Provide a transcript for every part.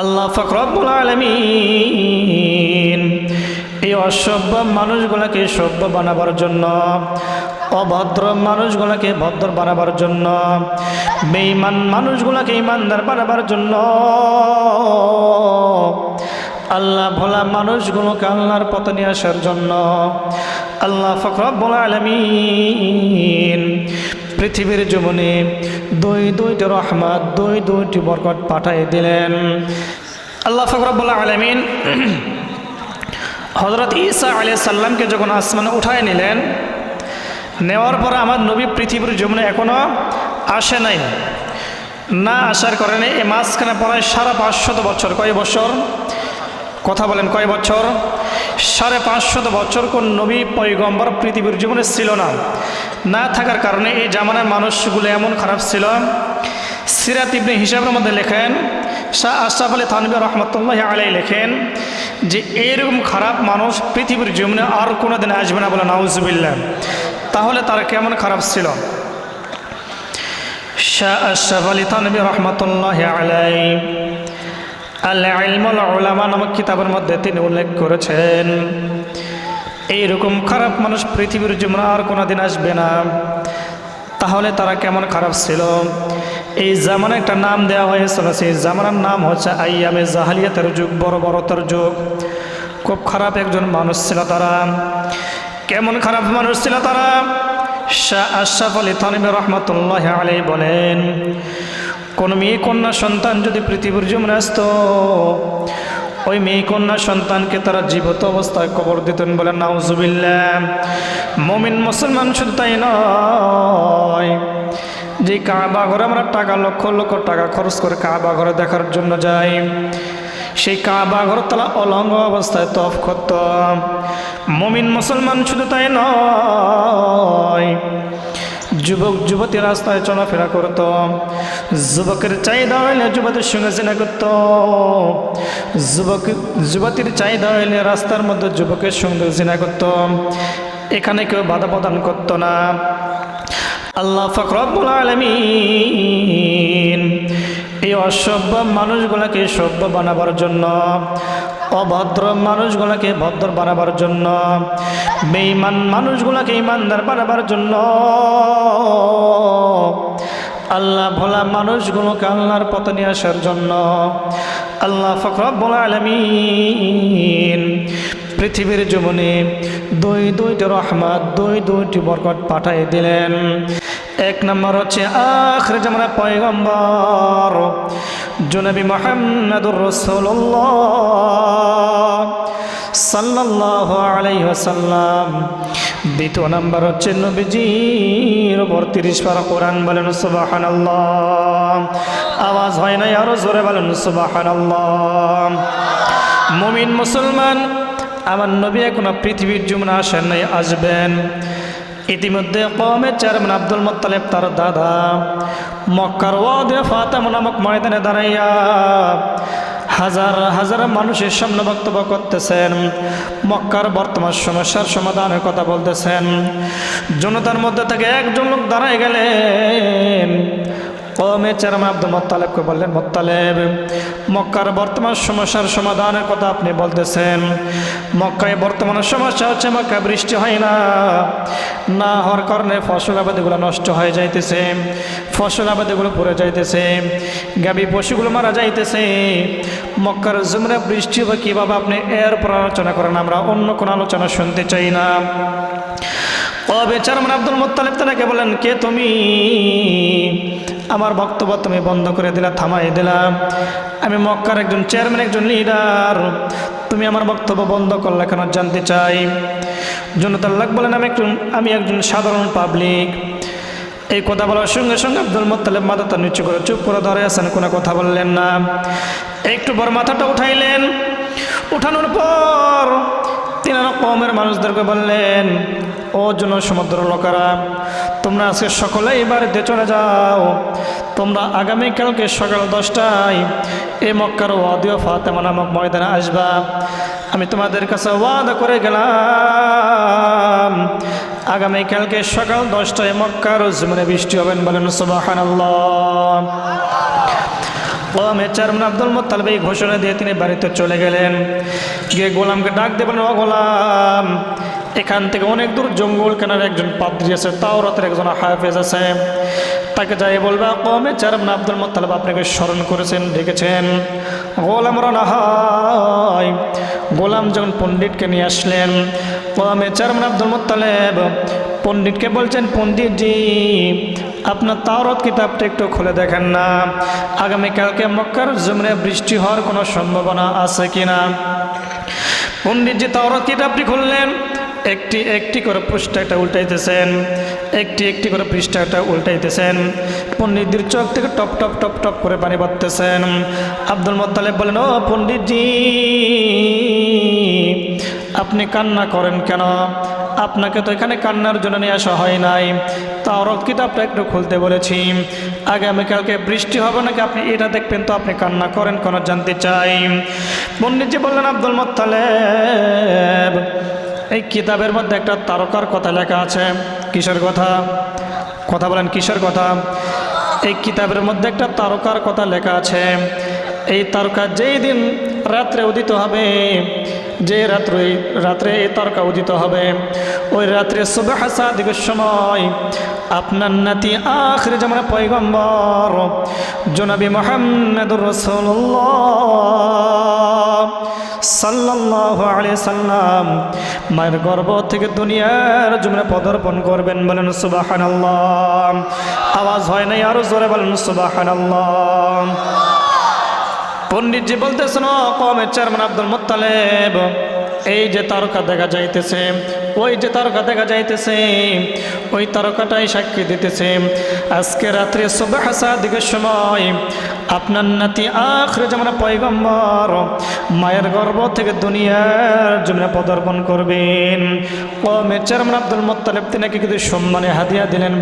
আল্লাহ ফকরবুল আলমিন। এই অসভ্য মানুষগুলোকে সভ্য বানাবার জন্য, অভদ্র মানুষগুলোকে ভদ্র বানাবার জন্য, বেঈমান মানুষগুলোকে ইমানদার বানাবার জন্য, আল্লাহ ভোলা মানুষগুলোকে আল্লাহর পথে নিয়ে আসার জন্য, আল্লাহ ফখরবুল আলমিন। পৃথিবীর জীবনে দুই দুইটি রহমত, দুই দুইটি বরকত পাঠাই দিলেন। আল্লাহ ফখরবুল আলমিন হজরত ঈসা আলিয়া সাল্লামকে যখন আসমানে উঠায় নিলেন, নেওয়ার পরে আমার নবী পৃথিবীর জীবনে এখনও আসে নাই। না আসার কারণে এই মাঝখানে পড়ায় সারা পাঁচশত বছর, কয় বছর? কথা বলেন কয় বছর? সাড়ে পাঁচশত বছর কোন নবী পৈগম্বর পৃথিবীর জীবনে ছিল না। না থাকার কারণে এই জামানার মানুষগুলো এমন খারাপ ছিল। সিরাত ইবনে হিসাবের মধ্যে লেখেন, শাহ আশরাফ আলী থানবী রহমতুল্লাহ আলাই লেখেন যে, এইরকম খারাপ মানুষ পৃথিবীর জীবনে আর কোনো দিন আসবে না বলে নাউজুবিল্লা তাহলে তারা কেমন খারাপ ছিল? শাহ আশরাফ আলী থানবী রহমতুল্লাহ আলাই আল্লাহ ইলমুল নামক কিতাবের মধ্যে তিনি উল্লেখ করেছেন, এইরকম খারাপ মানুষ পৃথিবীর জীবনে আর কোনো দিন আসবে না। তাহলে তারা কেমন খারাপ ছিল? এই জামানে একটা নাম দেওয়া হয়েছিল, সেই জামানার নাম হচ্ছে আইয়ামে জাহালিয়াতের যুগ, বড় বড়তার যুগ। খুব খারাপ একজন মানুষ ছিল তারা। কেমন খারাপ মানুষ ছিল তারা? শাহ আশরাফ আলী তানিম রহমতুল্লাহ আলী বলেন কোন মেয়ে কন্যা সন্তান যদি পৃথিবীর জীবনে আসত, ওই মেয়ে কন্যা সন্তানকে তারা জীবত অবস্থায় কবর দিতেন বলে নাউজুবিল্লা মমিন মুসলমান শুধু তাই নয়, যে কাবা ঘরে আমরা টাকা, লক্ষ লক্ষ টাকা খরচ করে কাবা ঘরে দেখার জন্য যাই, সেই কাবা ঘর তালা অলঙ্গ অবস্থায় তফ করত। মমিন মুসলমান শুধু তাই নয় যুবক, যুবতী রাস্তায় চলাফেরা করত। যুবকের চাহিদা হইলে যুবতীর সঙ্গে চেনা করত। যুবক, যুবতীর চাহিদা হইলে রাস্তার মধ্যে যুবকের সঙ্গে চেনা করত। এখানে কেউ বাধা প্রদান করতো না। আল্লাহ ফকরবুল আলমিন এই অসভ্য মানুষগুলোকে সভ্য বানাবার জন্য অভদ্র মানুষগুলোকে ভদ্র বানাবার জন্য, বেঈমান মানুষগুলোকে ইমানদার বানাবার জন্য। আল্লাহ ভোলা মানুষগুলোকে আল্লাহর পথে নিয়ে আসার জন্য। আল্লাহ ফখরবুল আলমিন পৃথিবীর জীবনে দুই দুইটি রহমত, দুই দুইটি বরকত পাঠাই দিলেন। এক নম্বর হচ্ছে আখরে জামানা পয়গম্বর। জনবী মোহাম্মদুর রসুল্লাহ সাল্লাহ আলাইসাল্লাম দ্বিতীয় নাম্বার হচ্ছে নবীজির ওপর তিরিশ পারা কোরআন বলেন সুবাহান আওয়াজ হয় নাই, আরও জোরে বলেন সুবাহান মুমিন মুসলমান, আমার নবী এখনও পৃথিবীর জুমনা আসেন নাই, আসবেন। ইতিমধ্যে কমের চেয়ারম্যান আব্দুল মোত্তালেব তার দাদা। মক্কার ওয়াদে ফাতেম নামক ময়দানে দাঁড়াইয়া হাজার হাজার মানুষের সামনে বক্তব্য করতেছেন। মক্কার বর্তমান সমস্যার সমাধানের কথা বলতেছেন। জনতার মধ্যে থেকে একজন লোক দাঁড়ায় গেলেন। কমে চেয়ারম্যান আব্দুল মোত্তালেবকে বললেন, মোত্তালেব, মক্কার বর্তমান সমস্যার সমাধানের কথা আপনি বলতেছেন। মক্কায় বর্তমান সমস্যা হচ্ছে, মক্কায় বৃষ্টি হয় না। না হওয়ার কারণে ফসল আবাদিগুলো নষ্ট হয়ে যাইতেছে, ফসল আবাদিগুলো পড়ে যাইতেছে গাবি পশুগুলো মারা যাইতেছে। মক্কার জমরে বৃষ্টি হবে কীভাবে আপনি এর পর আলোচনা করেন? আমরা অন্য কোনো আলোচনা শুনতে চাই না। ও বেচারমান আব্দুল মোত্তালেব তাকে বলেন কে তুমি? আমার বক্তব্য তুমি বন্ধ করে দিলা, থামাই দিলাম আমি মক্কার একজন চেয়ারম্যান, একজন লিডার। তুমি আমার বক্তব্য বন্ধ করলে কেন জানতে চাই? জনতাল্লাহ বলেন, আমি একজন আমি একজন সাধারণ পাবলিক এই কথা বলার সঙ্গে সঙ্গে আব্দুল মোত্তালেব মাথাটা নিচু করে চুপ করে ধরে আছেন, কোনো কথা বললেন না। একটু বড় মাথাটা উঠাইলেন। উঠানোর পর তিনারা কমের মানুষদেরকে বললেন, ও জন সমুদ্র লোকেরা তোমরা আজকে সকলেই বাড়িতে চলে যাও। তোমরা আগামীকালকে সকাল দশটায় এই মক্কার ওয়াদিও ফাতেমা নামক ময়দানে আসবা। আমি তোমাদের কাছে ওয়াদা করে গেলাম আগামীকালকে সকাল দশটায় মক্কার জমিনে বৃষ্টি হবেন বলেন সুবাহান চেয়ারম্যান আব্দুল মোত্তালেব এই ঘোষণা দিয়ে তিনি বাড়িতে চলে গেলেন। গিয়ে গোলামকে ডাক দেবেন ও গোলাম এখান থেকে অনেক দূর জঙ্গল কেনার একজন পাদ্রী আছে তাওরাতের একজন হাফেজ আছে। তাকে যাই বলবে কমে চেয়ারম্যান আব্দুল মোত্তালেব আপনাকে স্মরণ করেছেন, ডেকেছেন। গোলাম রানা হয় গোলাম যখন পণ্ডিতকে নিয়ে আসলেন কমে চেয়ারম্যান আব্দুল মোত্তালেব, পণ্ডিতকে বলছেন, পণ্ডিতজি, আপনার তাওরত কিতাবটা একটু খুলে দেখেন না। আগামীকালকে মক্কার জমিনে বৃষ্টি হওয়ার কোনো সম্ভাবনা আছে কিনা? পণ্ডিতজি তাওরত কিতাবটি খুললেন। একটি একটি করে পৃষ্ঠাটা উল্টাইতেছেন, একটি একটি করে পৃষ্ঠাটা উল্টাইতেছেন। পণ্ডিতজির চোখ থেকে টপ টপ টপ টপ করে পানি পড়তেছেন। আব্দুল মোত্তালেব বলেন, ও পণ্ডিতজি, আপনি কান্না করেন কেন? আপনাকে তো এখানে কান্নার জন্য নিয়ে আসা হয় নাই। তাওরত কিতাবটা একটু খুলতে বলেছি। আগামীকালকে বৃষ্টি হবে নাকি আপনি এটা দেখবেন তো আপনি কান্না করেন কেন জানতে চাই? পণ্ডিতজি বললেন, আব্দুল মোত্তালেব এই কিতাবের মধ্যে একটা তারকার কথা লেখা আছে, কিসের কথা? কথা বলেন, কিসের কথা? এই কিতাবের মধ্যে একটা তারকার কথা লেখা আছে, এই তারকা যেই দিন রাত্রে উদিত হবে, যে রাত্রে রাত্রে এই তারকা উদিত হবে, ওই রাত্রে সুবাহ সাদিকের সময় আপনার নাতি আখরে যেমন পয়গম্বর, জনাবি মোহাম্মদুর রসুল্লাহ সাল্লাল্লাহু আলাইহি সাল্লাম মায়ের গর্ভ থেকে দুনিয়ার জমিনে পদার্পণ করবেন বলেন সুবহানাল্লাহ। আওয়াজ হয় নাই আরও জোরে বলেন সুবহানাল্লাহ। পণ্ডিতজি বলতেছেন কমের চেয়ারম্যান আব্দুল মোত্তালেব, এই যে তারকা দেখা যাইতেছে ওই যে তারকা দেখা যাইতেছে, ওই তারকাটাই সাক্ষী দিতেছে। আজকে রাত্রে সুবাহ দিকের সময় আপনার নাতি আখরে যেমন পয়গম্বর, মায়ের গর্ভ থেকে দুনিয়ার জমিনে পদার্পণ করবেন। কমের চেয়ারম্যান আব্দুল মোত্তালেব তিনাকে কিন্তু সম্মানে হাদিয়া দিলেন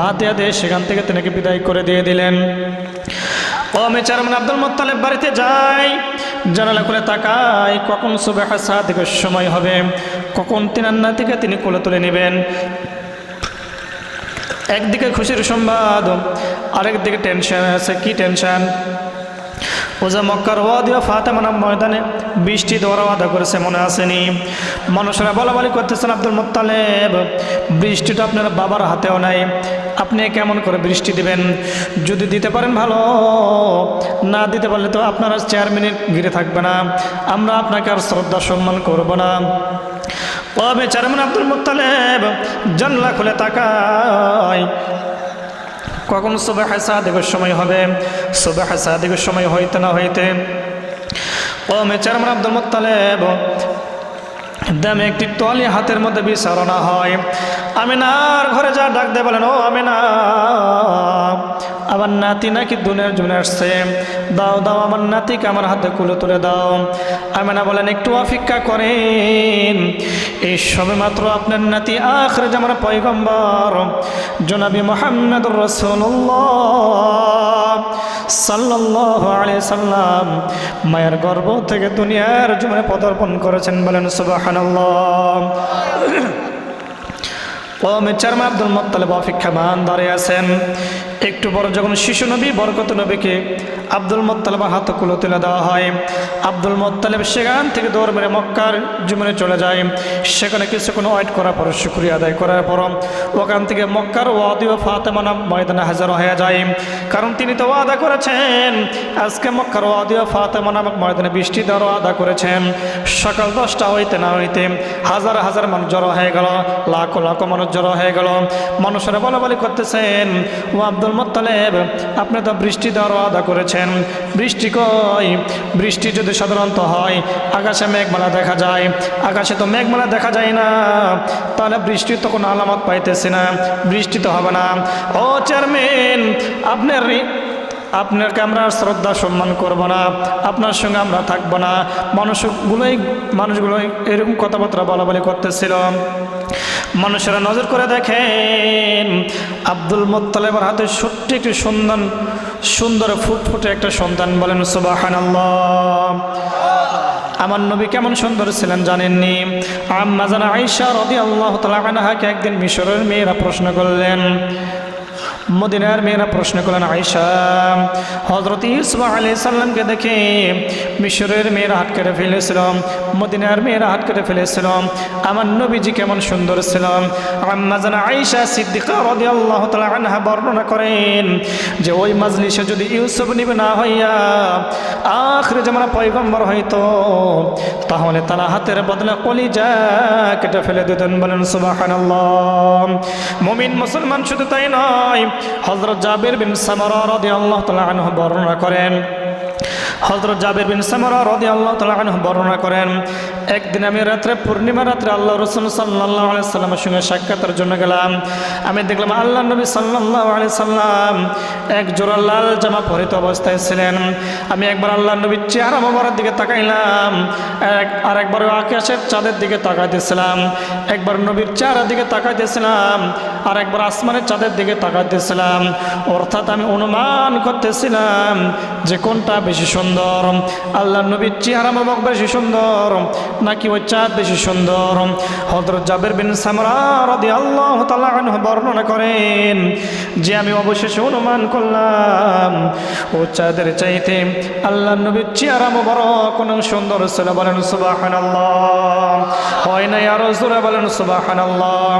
ভাতিয়া দিয়ে সেখান থেকে তিনাকে বিদায় করে দিয়ে দিলেন। কমে চেয়ারম্যান আব্দুল মোত্তালেব বাড়িতে যাই জানালা খুলে তাকায়, কখন সুবেহা সাদিকের সময় হবে? কখন তিনান্না থেকে তিনি কোলে তুলে নেবেন? একদিকে খুশির সংবাদ, আরেকদিকে টেনশন আছে, কি টেনশন ওজা মক্কার ওয়াদিও ফাতেমানা ময়দানে বৃষ্টি দেওয়ার ওয়াদা করেছে, মনে আসেনি। মানুষরা বলা বলি করতেছেন আব্দুল মোত্তালেব, বৃষ্টিটা আপনার বাবার হাতেও নাই। আপনি কেমন করে বৃষ্টি দিবেন? যদি দিতে পারেন ভালো, না দিতে পারলে তো আপনার চেয়ারম্যানের ঘিরে থাকবে না। আমরা আপনাকে আর শ্রদ্ধা সম্মান করব না। কবে চেয়ারম্যান আব্দুল মোত্তালেব, জানলা খুলে তাকায় কখন সুবাহ সাদিকের সময় হবে? সুবাহ সাদিকের সময় হইতে না হইতে ও মে চেয়ারম্যান আব্দুল মোত্তালেব দামে একটি টলি হাতের মধ্যে বিছারণা হয়। আমিনার ঘরে যা ডাক দে বলেন, ও আমিনা, আমার নাতি নাকি দুনের জুনে আসছে? দাও দাও, আমার নাতিকে আমার হাতে কুলে তুলে দাও। আমিনা বলেন, একটু অপেক্ষা করেন। এই সবে মাত্র আপনার নাতি আখরে যেমন পয়গম্বর, জনাবি মোহাম্মদ রসুল্লাহ সাল্লাহ আলিয়া সাল্লাম মায়ের গর্ব থেকে দুনিয়ার জুমে পদার্পণ করেছেন বলেন সুবাহান্লাহ কমে চেয়ারম্যান আব্দুল মোত্তালেব অপেক্ষামান দাঁড়িয়ে আছেন। একটু বড় যখন শিশু নবী, বরকত নবীকে আব্দুল মোত্তালেবের হাতে কুলো তুলে দেওয়া হয়। আব্দুল মোত্তালেব সেখান থেকে দৌড় মেরে মক্কার জীবনে চলে যায়। সেখানে কিছুক্ষণ ওয়েট করার পর শুক্রিয়া আদায় করার পর ওখান থেকে মক্কার ওয়াদি ও ফাতেমানা ময়দানে হাজার হয়ে যায়। কারণ তিনি তো ওয়াদা করেছেন, আজকে মক্কার ওয়াদি ও ফাতেমানা ময়দানে বৃষ্টি দেওয়ার ওয়াদা করেছেন। সকাল দশটা হইতে না হইতে হাজার হাজার মানুষ জড়ো হয়ে গেল, লাখো লাখো মানুষ জড়ো হয়ে গেল। মানুষেরা বলা বলি করতেছেন, ও আব্দুল মোত্তালেব, আপনি তো বৃষ্টি দেওয়ার ওয়াদা করেছেন। বৃষ্টি কই? বৃষ্টি যদি সাধারণত হয়, আকাশে মেঘমালা দেখা যায়। আকাশে তো মেঘমালা দেখা যায় না। তাহলে বৃষ্টি তো কোনো আলামত পাইতেছে না। বৃষ্টি তো হবে না। ও চেয়ারম্যান, আপনার আপনাকে আমরা শ্রদ্ধা সম্মান করব না। আপনার সঙ্গে আমরা থাকব না। মানুষগুলোই মানুষগুলোই এরকম কথাবার্তা বলা বলি করতেছিল। মানুষেরা নজর করে দেখেন, আব্দুল মোত্তালেবের হাতে সত্যি একটি সুন্দর সুন্দর ফুটফুটে একটা সন্তান বলেন সুবাহান আমার নবী কেমন সুন্দর ছিলেন জানেননি? আম্মা জানা আইসা রদি আল্লাহ তালাহাকে একদিন মিশরের মেয়েরা প্রশ্ন করলেন মদিনার মেয়েরা প্রশ্ন করলেন আয়সা হজরত ইউসুফ আলি সাল্লামকে দেখে মিশরের মেয়েরা হাত কেটে ফেলেছিলাম মদিনার মেয়েরা হাত কেটে ফেলেছিলাম আমার নবীজি কেমন সুন্দর ছিল। আম্মা জানা আয়সা সিদ্দিকা রদি আল্লাহ আনহা বর্ণনা করেন যে, ওই মাজলিসে যদি ইউসুফ নিবে না হইয়া আখরে যেমন পয়গম্বর হইতো, তাহলে তারা হাতের বদলে কলিজা কেটে ফেলে দিতেন। বলেন সুবাহান মমিন মুসলমান শুধু তাই নয় হজরত জাবির বিন সামর আল্লাহ আনহু বর্ণনা করেন। হজরত জাবির বিন সামর আল্লাহ আনহু বর্ণনা করেন একদিন আমি রাত্রে, পূর্ণিমা রাত্রে আল্লাহ রসুল আলাইহি সাল্লামের সঙ্গে সাক্ষাতের জন্য গেলাম। আমি দেখলাম আল্লাহ নবী সাল্লাল্লাহু আলাইহি সাল্লাম এক জোড়া লাল জামা পরিত অবস্থায় ছিলেন। আমি একবার আল্লাহ নবীর চেহারা মোবারকের দিকে তাকাইলাম। এক আর একবার আকাশের চাঁদের দিকে তাকাইতেছিলাম। একবার নবীর চেহারার দিকে তাকাইতেছিলাম। আর একবার আসমানের চাঁদের দিকে তাকাইতেছিলাম। অর্থাৎ আমি অনুমান করতেছিলাম যে কোনটা বেশি সুন্দর। আল্লাহ নবীর চেহারা মোবারক বেশি সুন্দর। নাকি ওই চাঁদ বেশি সুন্দর? হজরত জাবের বিন সামরা রাদিয়াল্লাহু তাআলা আনহু বর্ণনা করেন, যে আমি অবশেষে অনুমান করলাম, ও চাঁদের চাইতে আল্লাহ নবীর চেহারা মোবারক কোন সুন্দর ছিল। বলেন, সুবহানাল্লাহ। হয় না আর জোরে বলেন, সুবহানাল্লাহ।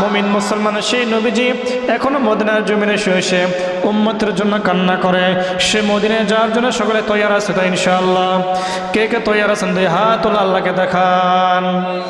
মুমিন মুসলমান সেই নবীজি এখনও মদিনার জমিনে শুয়ে শুয়ে উম্মতের জন্য কান্না করে। সে মদিনায় যাওয়ার জন্য সকলে তৈয়ার আছে তো ইনশাআল্লাহ। কে কে তৈয়ার আছেন? দুই হাত আল্লাহকে দেখান